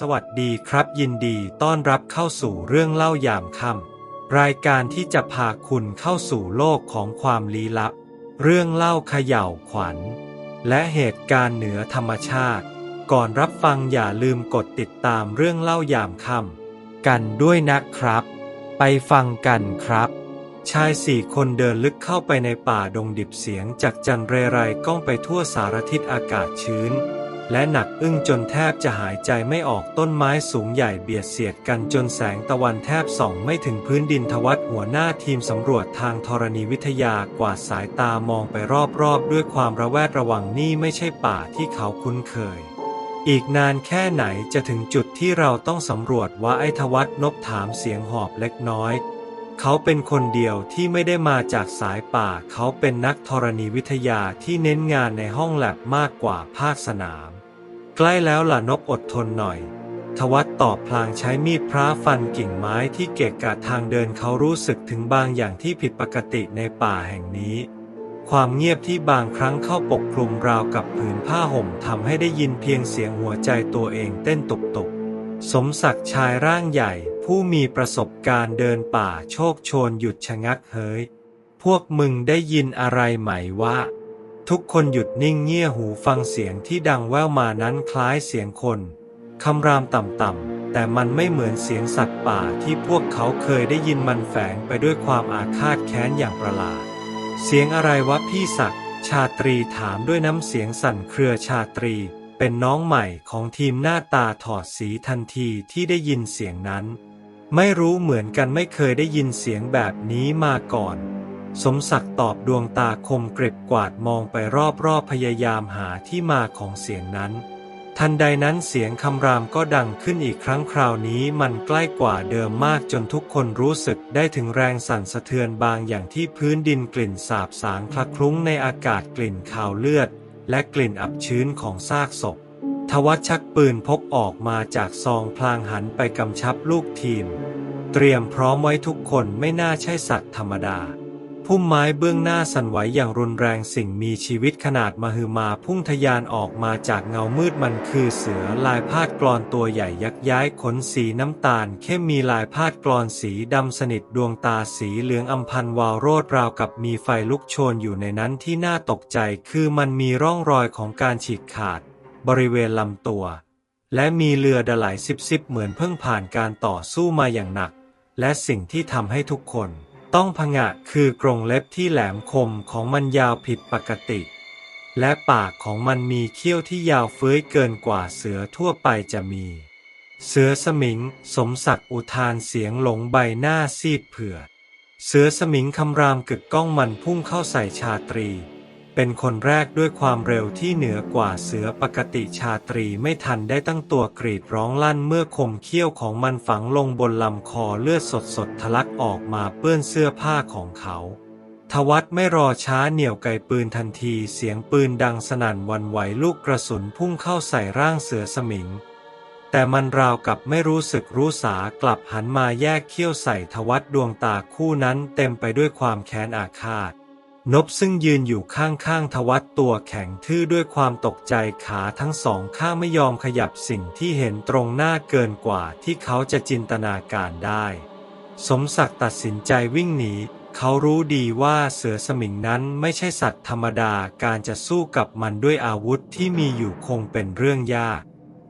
สวัสดีครับยินดีต้อนรับเข้าสู่เรื่องเล่ายามค่ำรายการที่จะพาคุณเข้าสู่โลกของความลี้ลับ เรื่องเล่าเขย่าวขวัญ และเหตุการณ์เหนือธรรมชาติ ก่อนรับฟังอย่าลืมกดติดตามเรื่องเล่ายามค่ำกันด้วยนะครับ ไปฟังกันครับ ชายสี่คนเดินลึกเข้าไปในป่าดงดิบเสียงจากจันเรไรก้องไปทั่วสารทิศอากาศชื้น และหนักอึ้งจนแทบจะหายใจไม่ออกต้นไม้สูงใหญ่เบียดเสียดกันจนแสงตะวันแทบส่องไม่ถึงพื้นดินทวัดหัวหน้าทีมสำรวจทางธรณีวิทยากวาดสายตามองไปรอบๆ ด้วยความระแวดระวังนี่ไม่ใช่ป่าที่เขาคุ้นเคย อีกนานแค่ไหนจะถึงจุดที่เราต้องสำรวจว่าไอ้ทวัดนบถามเสียงหอบเล็กน้อย เขาเป็นคนเดียวที่ไม่ได้มาจากสายป่าเขาเป็นนักธรณีวิทยาที่เน้นงานในห้องแลบมากกว่าภาคสนาม ใกล้แล้วล่ะนบอดทนหน่อย ทวัดตอบพลางใช้มีดพระฟันกิ่งไม้ที่เกะกะทางเดินเขารู้สึกถึงบางอย่างที่ผิดปกติในป่าแห่งนี้ ความเงียบที่บางครั้งเข้าปกคลุมราวกับผืนผ้าห่มทำให้ได้ยินเพียงเสียงหัวใจตัวเองเต้นตุบๆสมศักดิ์ชายร่างใหญ่ ผู้มีประสบการณ์เดินป่าโชคโชนหยุดชะงักเฮ้ย พวกมึงได้ยินอะไรไหมวะ ทุกคนหยุดนิ่งเงี่ยหูฟังเสียงที่ดังแว่วมานั้นคล้ายเสียงคนคำรามต่ำๆแต่มันไม่เหมือนเสียงสัตว์ป่าที่พวกเขาเคยได้ยินมันแฝงไปด้วยความอาฆาตแค้นอย่างประหลาด เสียงอะไรวะพี่ศักดิ์ชาตรีถามด้วยน้ำเสียงสั่นเครือชาตรี เป็นน้องใหม่ของทีมหน้าตาถอดสีทันทีที่ได้ยินเสียงนั้น ไม่รู้เหมือนกันไม่เคยได้ยินเสียงแบบนี้มาก่อน สมศักดิ์ตอบดวงตาคมกริบกวาดมองไปรอบๆพยายามหาที่มาของเสียงนั้น ทันใดนั้นเสียงคำรามก็ดังขึ้นอีกครั้งคราวนี้มันใกล้กว่าเดิมมากจนทุกคนรู้สึกได้ถึงแรงสั่นสะเทือนบางอย่างที่พื้นดินกลิ่นสาบสางคละคลุ้งในอากาศกลิ่นคาวเลือด และกลิ่นอับชื้นของซากศพ ทวัชชักปืนพกออกมาจากซองพลางหันไปกำชับลูกทีม เตรียมพร้อมไว้ทุกคนไม่น่าใช่สัตว์ธรรมดา พุ่มไม้เบื้องหน้าสั่นไหวอย่างรุนแรงสิ่งมีชีวิตขนาดมหึมาพุ่งทะยานออกมาจากเงามืดมันคือเสือลายพาดกรอนตัวใหญ่ยักย้ายขนสีน้ำตาล เข้มมีลายพาดกรอนสีดำสนิทดวงตาสีเหลืองอำพันวาวโรดราวกับมีไฟลุกโชนอยู่ในนั้นที่น่าตกใจคือมันมีร่องรอยของการฉีกขาด บริเวณลำตัว และมีเรือดะไหลซิบๆเหมือนเพิ่งผ่านการต่อสู้มาอย่างหนัก และสิ่งที่ทำให้ทุกคน ต้องผงะคือกรงเล็บที่แหลมคมของมันยาวผิดปกติ และปากของมันมีเขี้ยวที่ยาวเฟ้ยเกินกว่าเสือทั่วไปจะมี เสือสมิงสมศักดิ์อุทานเสียงหลงใบหน้าซีดเผือดเสือสมิงคำรามกึกก้องมันพุ่งเข้าใส่ชาตรี เป็นคนแรกด้วยความเร็วที่เหนือกว่าเสือปกติชาตรีไม่ทันได้ตั้งตัวกรีดร้องลั่นเมื่อคมเขี้ยวของมันฝังลงบนลำคอเลือดสดๆทะลักออกมาเปื้อนเสื้อผ้าของเขาทวัตไม่รอช้าเหนี่ยวไกปืนทันทีเสียงปืนดังสนั่นวันไหวลูกกระสุนพุ่งเข้าใส่ร่างเสือสมิง แต่มันราวกับไม่รู้สึกรู้สากลับหันมาแยกเขี้ยวใส่ทวัตดวงตาคู่นั้นเต็มไปด้วยความแค้นอาฆาต นบซึ่งยืนอยู่ข้างๆทวัตตัวแข็งทื่อด้วยความตกใจขาทั้งสองข้างไม่ยอมขยับสิ่งที่เห็นตรงหน้าเกินกว่าที่เขาจะจินตนาการได้ สมศักดิ์ตัดสินใจวิ่งหนี เขารู้ดีว่าเสือสมิงนั้นไม่ใช่สัตว์ธรรมดาการจะสู้กับมันด้วยอาวุธที่มีอยู่คงเป็นเรื่องยาก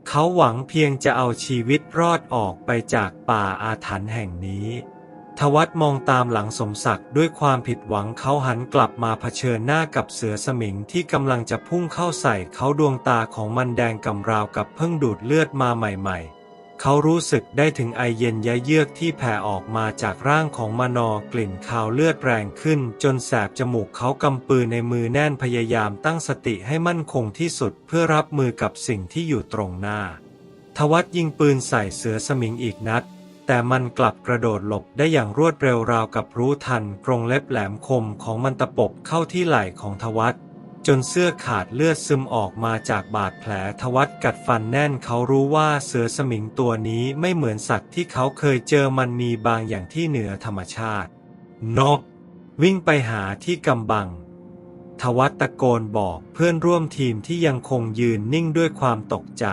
เขาหวังเพียงจะเอาชีวิตรอดออกไปจากป่าอาถรรพ์แห่งนี้ ทวัตมองตามหลังสมศักดิ์ด้วยความผิดหวังเขาหันกลับมาเผชิญหน้ากับเสือสมิงที่กำลังจะพุ่งเข้าใส่เขาดวงตาของมันแดงกำราวกับเพิ่งดูดเลือดมาใหม่ๆ เขารู้สึกได้ถึงไอเย็นยะเยือกที่แผ่ออกมาจากร่างของมานอกลิ่นคาวเลือดแรงขึ้น จนแสบจมูกเขากำปืนในมือแน่นพยายามตั้งสติให้มั่นคงที่สุดเพื่อรับมือกับสิ่งที่อยู่ตรงหน้าทวัตยิงปืนใส่เสือสมิงอีกนัด แต่มันกลับกระโดดหลบได้อย่างรวดเร็วราวกับรู้ทันกรงเล็บแหลมคมของมันตะปบเข้าที่ไหล่ของทวัตจนเสื้อขาดเลือดซึมออกมาจากบาดแผลทวัตกัดฟันแน่นเขารู้ว่าเสือสมิงตัวนี้ไม่เหมือนสัตว์ที่เขาเคยเจอมันมีบางอย่างที่เหนือธรรมชาติ นก วิ่งไปหาที่กำบัง ทวัตตะโกนบอกเพื่อนร่วมทีมที่ยังคงยืนนิ่งด้วยความตกใจ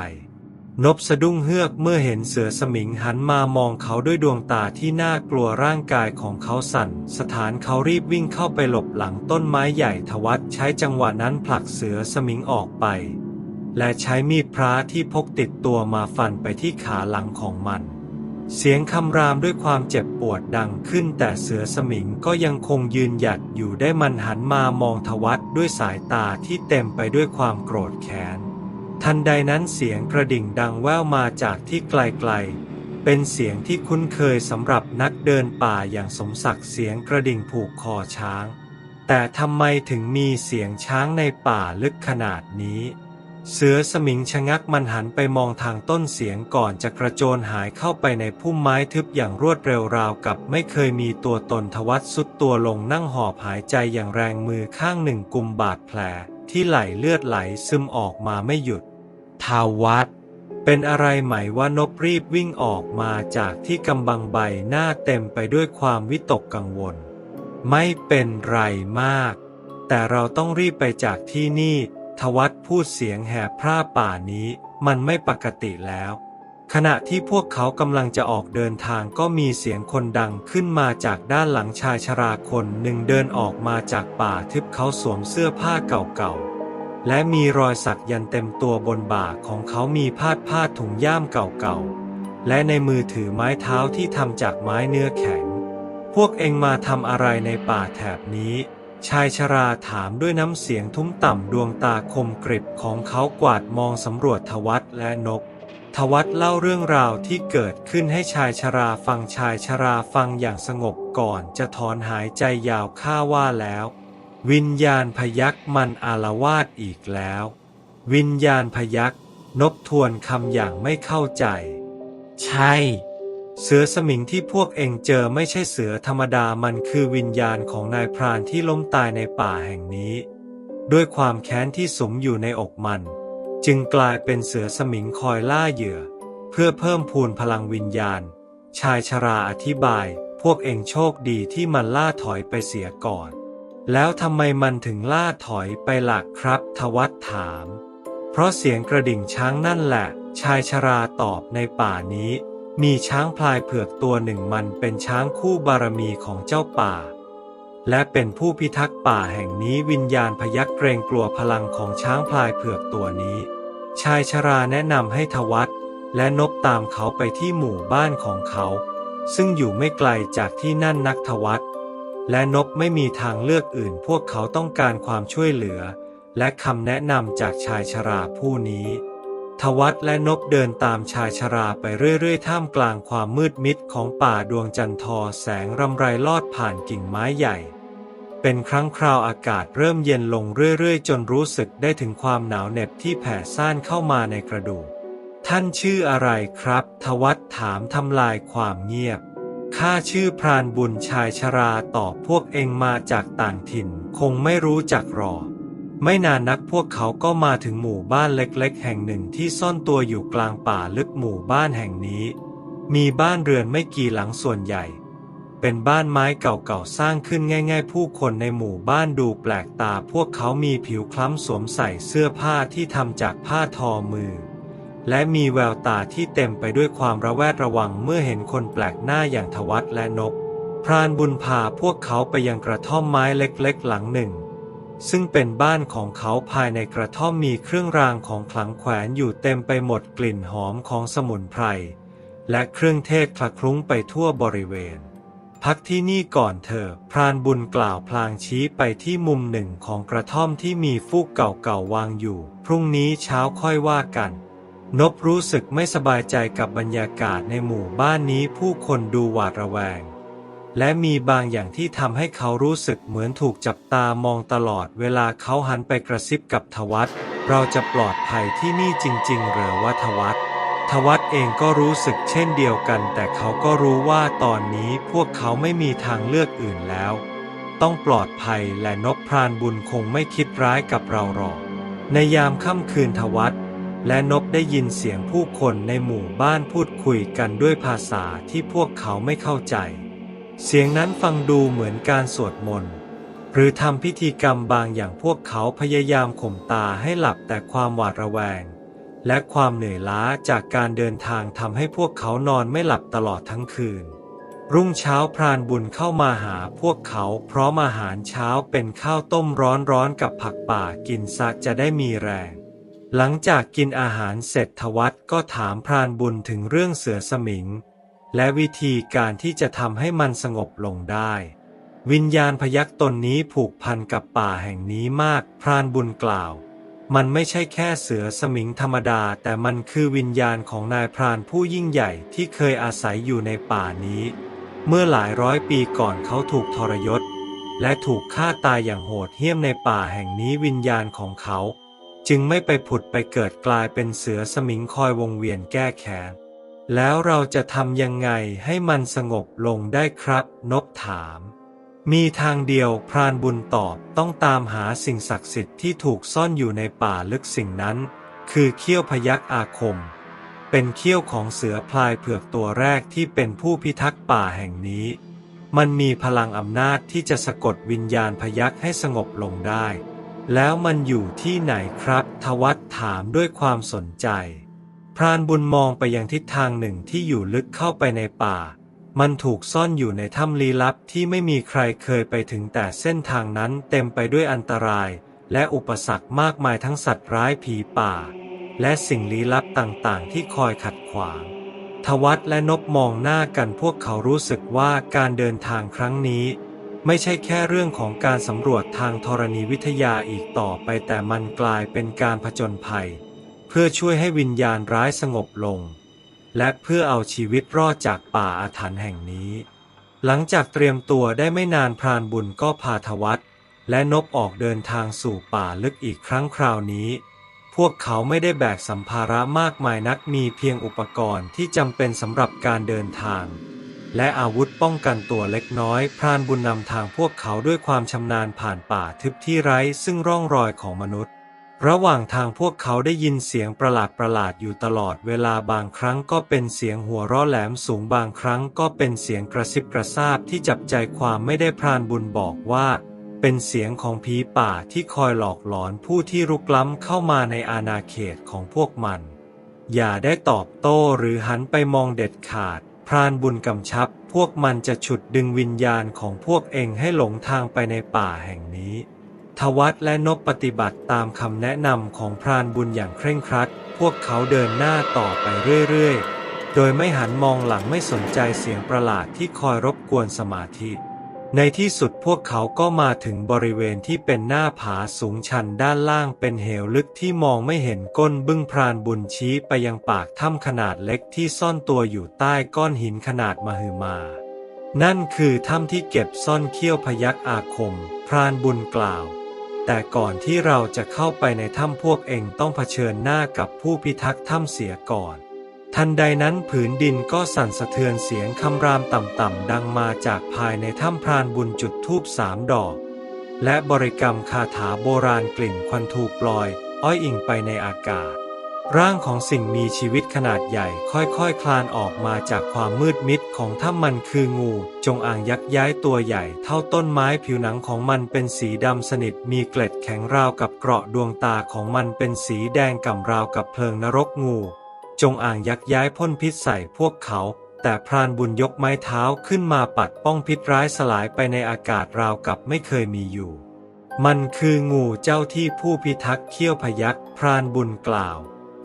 นบสะดุ้งเฮือกเมื่อเห็นเสือสมิงหันมามองเขาด้วยดวงตาที่น่ากลัวร่างกายของเขาสั่น สถานเขารีบวิ่งเข้าไปหลบหลังต้นไม้ใหญ่ทวัดใช้จังหวะนั้นผลักเสือสมิงออกไป และใช้มีดพระที่พกติดตัวมาฟันไปที่ขาหลังของมัน เสียงคำรามด้วยความเจ็บปวดดังขึ้นแต่เสือสมิงก็ยังคงยืนหยัดอยู่ได้มันหันมามองทวัดด้วยสายตาที่เต็มไปด้วยความโกรธแค้น ทันใดนั้นเสียงกระดิ่งดังแว่วมาจากที่ไกลๆ เป็นเสียงที่คุ้นเคยสำหรับนักเดินป่าอย่างสมศักดิ์เสียงกระดิ่งผูกคอช้าง แต่ทำไมถึงมีเสียงช้างในป่าลึกขนาดนี้ เสือสมิงชะงักมันหันไปมองทางต้นเสียงก่อนจะกระโจนหายเข้าไปในพุ่มไม้ทึบอย่างรวดเร็วราวกับไม่เคยมีตัวตนทวัดสุดตัวลงนั่งหอบหายใจอย่างแรงมือข้างหนึ่งกุมบาดแผลที่ไหลเลือดไหลซึมออกมาไม่หยุด ทาวัดเป็นอะไรไหมว่านบรีบวิ่งออกมาจากที่กำบังใบหน้าเต็มไปด้วยความวิตกกังวล ไม่เป็นไรมาก แต่เราต้องรีบไปจากที่นี่ ทวัดพูดเสียงแหบพร่าป่านี้ มันไม่ปกติแล้ว ขณะที่พวกเขากำลังจะออกเดินทางก็มีเสียงคนดังขึ้นมาจากด้านหลังชายชราคนหนึ่งเดินออกมาจากป่าทึบเขาสวมเสื้อผ้าเก่าๆ และมีรอยสักยันเต็มตัวบนบ่าของเขามีพาดพาดถุงย่ามเก่าๆ และในมือถือไม้เท้าที่ทำจากไม้เนื้อแข็ง พวกเองมาทำอะไรในป่าแถบนี้ ชายชราถามด้วยน้ำเสียงทุ้มต่ำดวงตาคมกริบของเขากวาดมองสำรวจทวัตและนกทวัตเล่าเรื่องราวที่เกิดขึ้นให้ชายชราฟังชายชราฟังอย่างสงบก่อนจะถอนหายใจยาวข้าว่าแล้ว วิญญาณพยักมันอารวาสอีกแล้ว วิญญาณพยักนบทวนคำอย่างไม่เข้าใจ ใช่ เสือสมิงที่พวกเองเจอไม่ใช่เสือธรรมดามันคือวิญญาณของนายพรานที่ล้มตายในป่าแห่งนี้ ด้วยความแค้นที่สมอยู่ในอกมัน จึงกลายเป็นเสือสมิงคอยล่าเหยื่อ เพื่อเพิ่มพูนพลังวิญญาณ ชายชราอธิบาย พวกเองโชคดีที่มันล่าถอยไปเสียก่อน แล้วทำไมมันถึงล่าถอยไปหลักครับ ทวัตถาม เพราะเสียงกระดิ่งช้างนั่นแหละ ชายชราตอบในป่านี้ มีช้างพลายเผือกตัวหนึ่งมันเป็นช้างคู่บารมีของเจ้าป่า และเป็นผู้พิทักษ์ป่าแห่งนี้วิญญาณพยักเกรงกลัวพลังของช้างพลายเผือกตัวนี้ ชายชราแนะนำให้ทวัตและนบตามเขาไปที่หมู่บ้านของเขา ซึ่งอยู่ไม่ไกลจากที่นั่นนักทวัต และนบไม่มีทางเลือกอื่น พวกเขาต้องการความช่วยเหลือ และคำแนะนำจากชายชราผู้นี้ทวัตและนบเดินตามชายชราไปเรื่อยๆ ท่ามกลางความมืดมิดของป่าดวงจันทร์แสงรำไรลอดผ่านกิ่งไม้ใหญ่ เป็นครั้งคราวอากาศเริ่มเย็นลงเรื่อยๆ จนรู้สึกได้ถึงความหนาวเหน็บที่แผ่ซ่านเข้ามาในกระดูก ท่านชื่ออะไรครับ ทวัตถามทำลายความเงียบ ข้าชื่อพรานบุญชายชราตอบพวกเองมาจากต่างถิ่น คงไม่รู้จักหรอ ไม่นานนักพวกเขาก็มาถึงหมู่บ้านเล็กๆ แห่งหนึ่งที่ซ่อนตัวอยู่กลางป่าลึกหมู่บ้านแห่งนี้ มีบ้านเรือนไม่กี่หลังส่วนใหญ่ เป็นบ้านไม้เก่าๆสร้างขึ้นง่าย ๆ ผู้คนในหมู่บ้านดูแปลกตาพวกเขามีผิวคล้ำสวมใส่เสื้อผ้าที่ทำจากผ้าทอมือ และมีแววตาที่เต็มไปด้วยความระแวดระวังเมื่อเห็นคนแปลกหน้าอย่างทวัตและนก พรานบุญพาพวกเขาไปยังกระท่อมไม้เล็กๆ หลังหนึ่ง ซึ่งเป็นบ้านของเขาภายในกระท่อมมีเครื่องรางของขลังแขวนอยู่เต็มไปหมดกลิ่นหอมของสมุนไพร และเครื่องเทศคละคลุ้งไปทั่วบริเวณ พักที่นี่ก่อนเถอะพรานบุญกล่าวพลางชี้ไปที่มุมหนึ่งของกระท่อมที่มีฟูกเก่าๆวางอยู่ พรุ่งนี้เช้าค่อยว่ากัน นบรู้สึกไม่สบายใจกับบรรยากาศในหมู่บ้านนี้ผู้คนดูหวาดระแวง และมีบางอย่างที่ทำให้เขารู้สึกเหมือนถูกจับตามองตลอดเวลาเขาหันไปกระซิบกับทวัตเราจะปลอดภัยที่นี่จริง ๆ หรือว่าทวัตทวัตเองก็รู้สึกเช่นเดียวกัน แต่เขาก็รู้ว่าตอนนี้พวกเขาไม่มีทางเลือกอื่นแล้ว ต้องปลอดภัยและนบพรานบุญคงไม่คิดร้ายกับเราหรอก ในยามค่ำคืนทวัต และนบได้ยินเสียงผู้คนในหมู่บ้านพูดคุยกันด้วยภาษาที่พวกเขาไม่เข้าใจ เสียงนั้นฟังดูเหมือนการสวดมนต์ หรือทำพิธีกรรมบางอย่างพวกเขาพยายามข่มตาให้หลับแต่ความหวาดระแวง และความเหนื่อยล้าจากการเดินทางทำให้พวกเขานอนไม่หลับตลอดทั้งคืน รุ่งเช้าพรานบุญเข้ามาหาพวกเขาพร้อมอาหารเช้าเป็นข้าวต้มร้อนๆกับผักป่ากินซะจะได้มีแรง หลังจากกินอาหารเสร็จทวัตก็ถามพรานบุญถึงเรื่องเสือสมิง และวิธีการที่จะทำให้มันสงบลงได้ วิญญาณพยักตนนี้ผูกพันกับป่าแห่งนี้มาก พรานบุญกล่าว มันไม่ใช่แค่เสือสมิงธรรมดา แต่มันคือวิญญาณของนายพรานผู้ยิ่งใหญ่ที่เคยอาศัยอยู่ในป่านี้ เมื่อหลายร้อยปีก่อนเขาถูกทรยศ และถูกฆ่าตายอย่างโหดเหี้ยมในป่าแห่งนี้วิญญาณของเขา จึงไม่ไปผุดไปเกิดกลายเป็นเสือสมิงคอยวงเวียนแก้แค้น แล้วเราจะทำยังไงให้มันสงบลงได้ครับ นบถาม มีทางเดียวพรานบุญตอบต้องตามหาสิ่งศักดิ์สิทธิ์ที่ถูกซ่อนอยู่ในป่าลึกสิ่งนั้น คือเขี้ยวพยักอาคม เป็นเขี้ยวของเสือพลายเผือกตัวแรกที่เป็นผู้พิทักษ์ป่าแห่งนี้ มันมีพลังอำนาจที่จะสะกดวิญญาณพยักให้สงบลงได้ แล้วมันอยู่ที่ไหนครับ ทวัตถามด้วยความสนใจ พรานบุญมองไปยังทิศทางหนึ่งที่อยู่ลึกเข้าไปในป่า มันถูกซ่อนอยู่ในถ้ำลี้ลับที่ไม่มีใครเคยไปถึงแต่เส้นทางนั้นเต็มไปด้วยอันตราย และอุปสรรคมากมายทั้งสัตว์ร้ายผีป่า และสิ่งลี้ลับต่างๆ ที่คอยขัดขวาง ทวัตและนบมองหน้ากันพวกเขารู้สึกว่าการเดินทางครั้งนี้ ไม่ใช่แค่เรื่องของการสำรวจทางธรณีวิทยาอีกต่อไปแต่มันกลายเป็นการผจญภัย เพื่อช่วยให้วิญญาณร้ายสงบลง และเพื่อเอาชีวิตรอดจากป่าอาถรรพ์แห่งนี้ หลังจากเตรียมตัวได้ไม่นานพรานบุญก็พาทวัตและนบออกเดินทางสู่ป่าลึกอีกครั้งคราวนี้ พวกเขาไม่ได้แบกสัมภาระมากมายนักมีเพียงอุปกรณ์ที่จำเป็นสำหรับการเดินทาง และอาวุธป้องกันตัวเล็กน้อย พรานบุญนำทางพวกเขาด้วยความชำนาญผ่านป่าทึบที่ไร้ซึ่งร่องรอยของมนุษย์ ระหว่างทางพวกเขาได้ยินเสียงประหลาดประหลาดอยู่ตลอดเวลาบางครั้งก็เป็นเสียงหัวเราะแหลมสูงบางครั้งก็เป็นเสียงกระซิบกระซาบที่จับใจความไม่ได้พรานบุญบอกว่าเป็นเสียงของผีป่าที่คอยหลอกหลอนผู้ที่รุกล้ำเข้ามาในอาณาเขตของพวกมัน อย่าได้ตอบโต้หรือหันไปมองเด็ดขาด พรานบุญกำชับ พวกมันจะฉุดดึงวิญญาณของพวกเองให้หลงทางไปในป่าแห่งนี้ทวัตและนบปฏิบัติตามคำแนะนำของพรานบุญอย่างเคร่งครัด พวกเขาเดินหน้าต่อไปเรื่อยๆ โดยไม่หันมองหลังไม่สนใจเสียงประหลาดที่คอยรบกวนสมาธิ ในที่สุดพวกเขาก็มาถึงบริเวณที่เป็นหน้าผาสูงชันด้านล่างเป็นเหวลึกที่มองไม่เห็นก้นบึ้งพรานบุญชี้ไปยังปากถ้ำขนาดเล็กที่ซ่อนตัวอยู่ใต้ก้อนหินขนาดมหึมา นั่นคือถ้ำที่เก็บซ่อนเขี้ยวพยักอาคม พรานบุญกล่าว แต่ก่อนที่เราจะเข้าไปในถ้ำพวกเองต้องเผชิญหน้ากับผู้พิทักษ์ถ้ำเสียก่อน ทันใดนั้นผืนดินก็สั่นสะเทือนเสียงคำรามต่ำๆดังมาจากภายในถ้ำพรานบุญจุดธูปสามดอก และบริกรรมคาถาโบราณกลิ่นควันทูปลอย อ้อยอิ่งไปในอากาศ ร่างของสิ่งมีชีวิตขนาดใหญ่ค่อยๆคคลานออกมาจากความมืดมิดของถ้ำมันคืองู จงอางยักษ์ย้ายตัวใหญ่เท่าต้นไม้ผิวหนังของมันเป็นสีดำสนิทมีเกล็ดแข็งราวกับเกราะดวงตาของมันเป็นสีแดงก่ำราวกับเพลิงนรกงู จงอ่างยักษ์ย้ายพ่นพิษใส่พวกเขา แต่พรานบุญยกไม้เท้าขึ้นมาปัดป้องพิษร้ายสลายไปในอากาศราวกับไม่เคยมีอยู่ มันคืองูเจ้าที่ผู้พิทักษ์เขี้ยวพยักพรานบุญกล่าว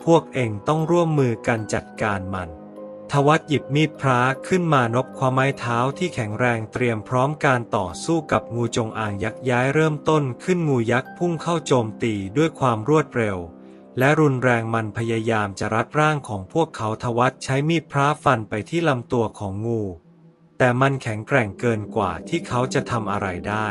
พวกเองต้องร่วมมือกันจัดการมัน ทวัตหยิบมีดพระขึ้นมานบความไม้เท้าที่แข็งแรงเตรียมพร้อมการต่อสู้กับงูจงอางยักษ์ย้ายเริ่มต้นขึ้นงูยักษ์พุ่งเข้าโจมตีด้วยความรวดเร็ว และรุนแรงมันพยายามจะรัดร่างของพวกเขาทวัดใช้มีดพระฟันไปที่ลำตัวของงู แต่มันแข็งแกร่งเกินกว่าที่เขาจะทำอะไรได้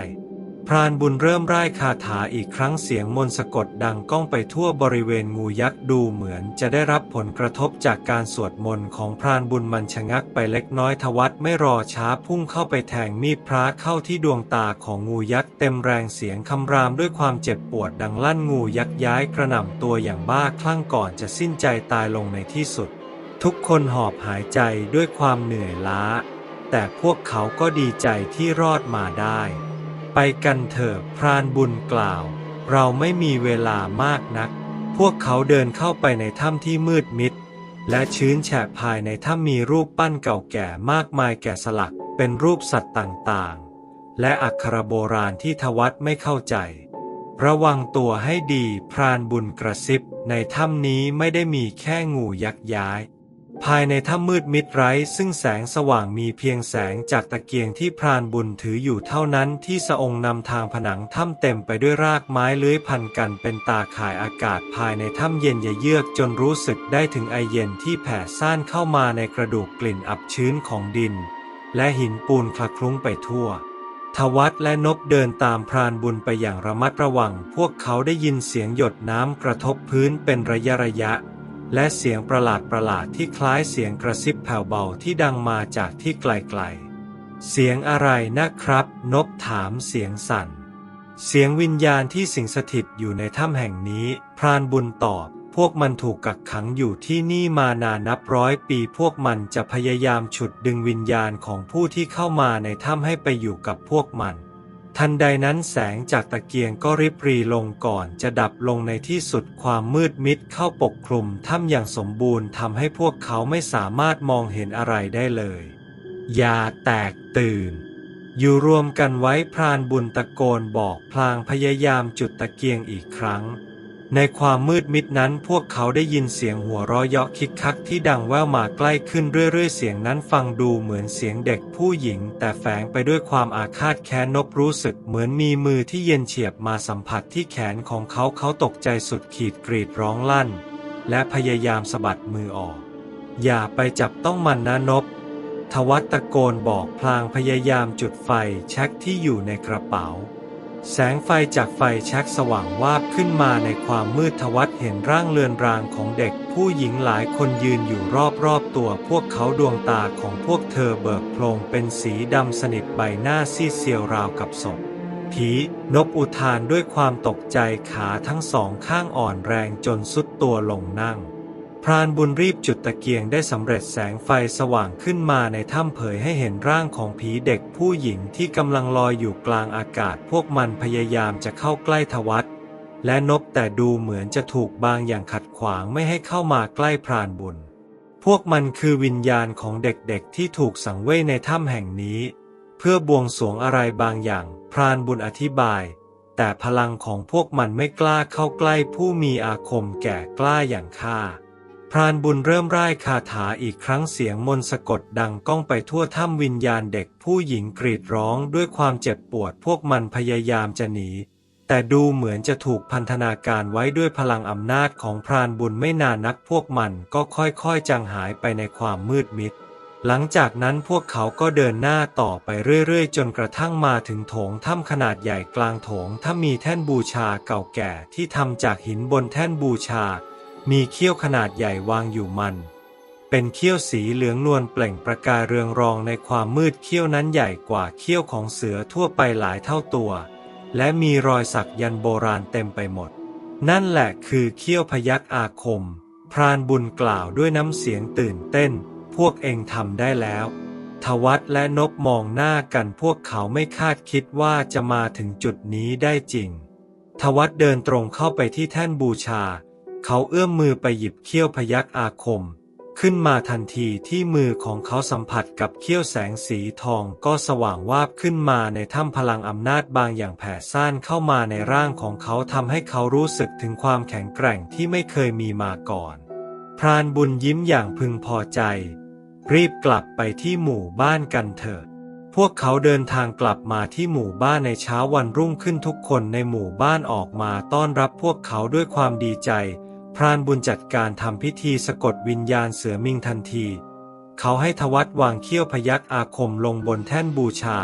พรานบุญเริ่มร่ายคาถาอีกครั้งเสียงมนต์สะกดดังก้องไปทั่วบริเวณงูยักษ์ดูเหมือนจะได้รับผลกระทบจากการสวดมนต์ของพรานบุญมันชะงักไปเล็กน้อยทวัตไม่รอช้าพุ่งเข้าไปแทงมีดพระเข้าที่ดวงตาของงูยักษ์เต็มแรงเสียงคำรามด้วยความเจ็บปวดดังลั่นงูยักษ์ย้ายกระหน่ำตัวอย่างบ้าคลั่งก่อนจะสิ้นใจตายลงในที่สุด ทุกคนหอบหายใจด้วยความเหนื่อยล้า แต่พวกเขาก็ดีใจที่รอดมาได้ ไปกันเถอะพรานบุญกล่าว เราไม่มีเวลามากนัก พวกเขาเดินเข้าไปในถ้ำที่มืดมิด และชื้นแฉะภายในถ้ำมีรูปปั้นเก่าแก่มากมายแก่สลักเป็นรูปสัตว์ต่างๆ และอักขระโบราณที่ทวัตไม่เข้าใจ ระวังตัวให้ดีพรานบุญกระซิบ ในถ้ำนี้ไม่ได้มีแค่งูยักษ์ย้าย ภายในถ้ำมืดมิดไร้ซึ่งแสงสว่างมีเพียงแสงจากตะเกียงที่พรานบุญถืออยู่เท่านั้นที่สะองนำทางผนังถ้ำเต็มไปด้วยรากไม้เลื้อยพันกันเป็นตาข่ายอากาศภายในถ้ำเย็นเยือกจนรู้สึกได้ถึงไอเย็นที่แผ่ซ่านเข้ามาในกระดูกกลิ่นอับชื้นของดิน และหินปูนคละคลุ้งไปทั่วทวัตและนบเดินตามพรานบุญไปอย่างระมัดระวัง พวกเขาได้ยินเสียงหยดน้ำกระทบพื้นเป็นระยะระยะ และเสียงประหลาดประหลาดที่คล้ายเสียงกระซิบแผ่วเบาที่ดังมาจากที่ไกลๆ เสียงอะไรนะครับนบถามเสียงสั่น เสียงวิญญาณที่สิงสถิตอยู่ในถ้ำแห่งนี้ พรานบุญตอบ พวกมันถูกกักขังอยู่ที่นี่มานานนับร้อยปีพวกมันจะพยายามฉุดดึงวิญญาณของผู้ที่เข้ามาในถ้ำให้ไปอยู่กับพวกมัน ทันใดนั้นแสงจากตะเกียงก็ริบรีลงก่อนจะดับลงในที่สุดความมืดมิดเข้าปกคลุมถ้ำอย่างสมบูรณ์ทำให้พวกเขาไม่สามารถมองเห็นอะไรได้เลย อย่าแตกตื่น อยู่รวมกันไว้พรานบุญตะโกนบอกพลางพยายามจุดตะเกียงอีกครั้ง ในความมืดมิดนั้นพวกเขาได้ยินเสียงหัวเราะเยาะคิกคักที่ดังแว่วมาใกล้ขึ้นเรื่อยๆ เสียงนั้นฟังดูเหมือนเสียงเด็กผู้หญิง แต่แฝงไปด้วยความอาฆาตแค้นนบรู้สึกเหมือนมีมือที่เย็นเฉียบมาสัมผัสที่แขนของเขาเขาตกใจสุดขีดกรีดร้องลั่น และพยายามสะบัดมือออก อย่าไปจับต้องมันนะนบทวัตตะโกนบอกพลางพยายามจุดไฟแช็กที่อยู่ในกระเป๋า แสงไฟจากไฟแช็กสว่างวาบขึ้นมาในความมืดทวัตเห็นร่างเลือนรางของเด็ก ผู้หญิงหลายคนยืนอยู่รอบๆตัวพวกเขาดวงตาของพวกเธอเบิกโพลงเป็นสีดำสนิทใบหน้าซีดเซียวราวกับศพผีนกอุทานด้วยความตกใจขาทั้งสองข้างอ่อนแรงจนสุดตัวลงนั่ง พรานบุญรีบจุดตะเกียงได้สำเร็จแสงไฟสว่างขึ้นมาในถ้ำเผยให้เห็นร่างของผีเด็กผู้หญิงที่กำลังลอยอยู่กลางอากาศพวกมันพยายามจะเข้าใกล้ทวัตและนบแต่ดูเหมือนจะถูกบางอย่างขัดขวางไม่ให้เข้ามาใกล้พรานบุญ พวกมันคือวิญญาณของเด็กๆที่ถูกสังเวยในถ้ำแห่งนี้ เพื่อบวงสรวงอะไรบางอย่าง พรานบุญอธิบาย แต่พลังของพวกมันไม่กล้าเข้าใกล้ผู้มีอาคมแก่กล้าอย่างข้า พรานบุญเริ่มร่ายคาถาอีกครั้งเสียงมนต์สะกดดังก้องไปทั่วถ้ำวิญญาณเด็กผู้หญิงกรีดร้องด้วยความเจ็บปวดพวกมันพยายามจะหนี แต่ดูเหมือนจะถูกพันธนาการไว้ด้วยพลังอำนาจของพรานบุญไม่นานนักพวกมันก็ค่อยๆจางหายไปในความมืดมิด หลังจากนั้นพวกเขาก็เดินหน้าต่อไปเรื่อยๆ จนกระทั่งมาถึงโถงถ้ำขนาดใหญ่กลางโถงถ้ามีแท่นบูชาเก่าแก่ที่ทำจากหินบนแท่นบูชา มีเขี้ยวขนาดใหญ่วางอยู่มัน เป็นเขี้ยวสีเหลืองนวลเปล่งประกายเรืองรองในความมืดเขี้ยวนั้นใหญ่กว่าเขี้ยวของเสือทั่วไปหลายเท่าตัว และมีรอยสักยันโบราณเต็มไปหมด นั่นแหละคือเขี้ยวพยักอาคม พรานบุญกล่าวด้วยน้ำเสียงตื่นเต้น พวกเองทำได้แล้วทวัตและนบมองหน้ากันพวกเขาไม่คาดคิดว่าจะมาถึงจุดนี้ได้จริงทวัตเดินตรงเข้าไปที่แท่นบูชา เขาเอื้อมมือไปหยิบเขี้ยวพยักอาคม ขึ้นมาทันทีที่มือของเขาสัมผัสกับเขี้ยวแสงสีทองก็สว่างวาบขึ้นมาในถ้ำพลังอำนาจบางอย่างแผ่ซ่านเข้ามาในร่างของเขาทำให้เขารู้สึกถึงความแข็งแกร่งที่ไม่เคยมีมาก่อน พรานบุญยิ้มอย่างพึงพอใจ รีบกลับไปที่หมู่บ้านกันเถิดพวกเขาเดินทางกลับมาที่หมู่บ้านในเช้าวันรุ่งขึ้นทุกคนในหมู่บ้านออกมาต้อนรับพวกเขาด้วยความดีใจ พรานบุญจัดการทำพิธีสะกดวิญญาณเสือมิงทันที เขาให้ทวัตวางเขี้ยวพยักอาคมลงบนแท่นบูชา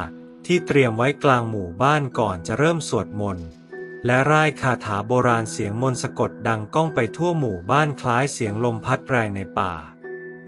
ที่เตรียมไว้กลางหมู่บ้านก่อนจะเริ่มสวดมนต์และร่ายคาถาโบราณเสียงมนต์สะกดดังก้องไปทั่วหมู่บ้านคล้ายเสียงลมพัดแรงในป่า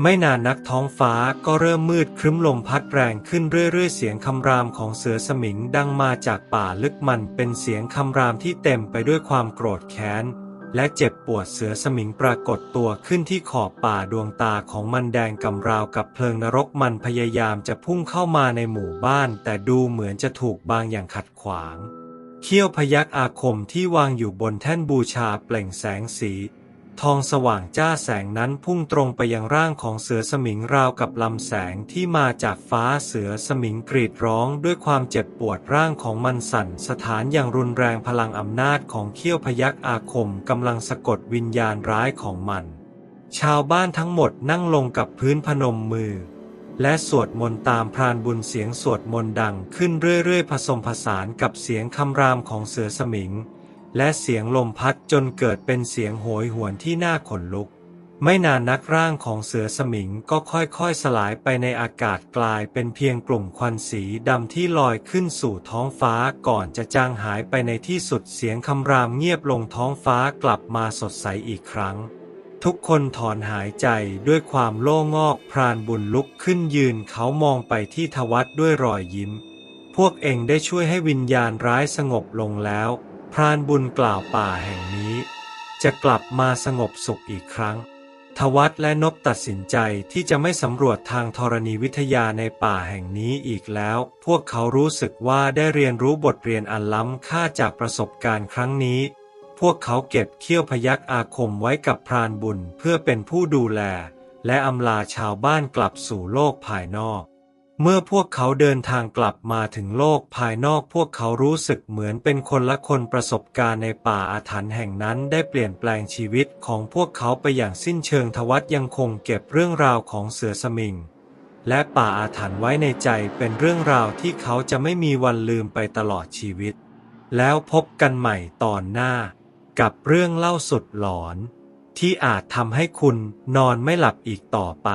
ไม่นานนักท้องฟ้าก็เริ่มมืดครึ้มลมพัดแรงขึ้นเรื่อยๆ เสียงคำรามของเสือสมิงดังมาจากป่าลึกมันเป็นเสียงคำรามที่เต็มไปด้วยความโกรธแค้น และเจ็บปวดเสือสมิงปรากฏตัวขึ้นที่ขอบป่าดวงตาของมันแดงกำราวกับเพลิงนรกมันพยายามจะพุ่งเข้ามาในหมู่บ้าน แต่ดูเหมือนจะถูกบางอย่างขัดขวาง เขี้ยวพยักอาคมที่วางอยู่บนแท่นบูชาเปล่งแสงสี ทองสว่างจ้าแสงนั้นพุ่งตรงไปยังร่างของเสือสมิงราวกับลำแสงที่มาจากฟ้าเสือสมิงกรีดร้องด้วยความเจ็บปวดร่างของมันสั่นสถานอย่างรุนแรงพลังอำนาจของเขี้ยวพยักอาคมกำลังสะกดวิญญาณร้ายของมัน ชาวบ้านทั้งหมดนั่งลงกับพื้นพนมมือ และสวดมนต์ตามพรานบุญเสียงสวดมนต์ดังขึ้นเรื่อยๆ ผสมผสานกับเสียงคำรามของเสือสมิง และเสียงลมพัดจนเกิดเป็นเสียงโหยหวนที่น่าขนลุก ไม่นานนักร่างของเสือสมิงก็ค่อยๆสลายไปในอากาศกลายเป็นเพียงกลุ่มควันสีดำที่ลอยขึ้นสู่ท้องฟ้าก่อนจะจางหายไปในที่สุดเสียงคำรามเงียบลงท้องฟ้ากลับมาสดใสอีกครั้งทุกคนถอนหายใจด้วยความโล่งอกพรานบุญลุกขึ้นยืนเขามองไปที่ทวัดด้วยรอยยิ้ม พวกเองได้ช่วยให้วิญญาณร้ายสงบลงแล้ว รานบุญกล่าวป่าแห่งนี้ จะกลับมาสงบสุขอีกครั้ง ทวัตและนบตัดสินใจที่จะไม่สำรวจทางธรณีวิทยาในป่าแห่งนี้อีกแล้ว พวกเขารู้สึกว่าได้เรียนรู้บทเรียนอันล้ำค่าจากประสบการณ์ครั้งนี้ พวกเขาเก็บเขี้ยวพยักอาคมไว้กับพรานบุญเพื่อเป็นผู้ดูแล และอำลาชาวบ้านกลับสู่โลกภายนอก เมื่อพวกเขาเดินทางกลับมาถึงโลกภายนอกพวกเขารู้สึกเหมือนเป็นคนละคนประสบการณ์ในป่าอาถรรพ์แห่งนั้นได้เปลี่ยนแปลงชีวิตของพวกเขาไปอย่างสิ้นเชิงทวัตยังคงเก็บเรื่องราวของเสือสมิง และป่าอาถรรพ์ไว้ในใจเป็นเรื่องราวที่เขาจะไม่มีวันลืมไปตลอดชีวิต แล้วพบกันใหม่ตอนหน้า กับเรื่องเล่าสุดหลอน ที่อาจทำให้คุณนอนไม่หลับอีกต่อไป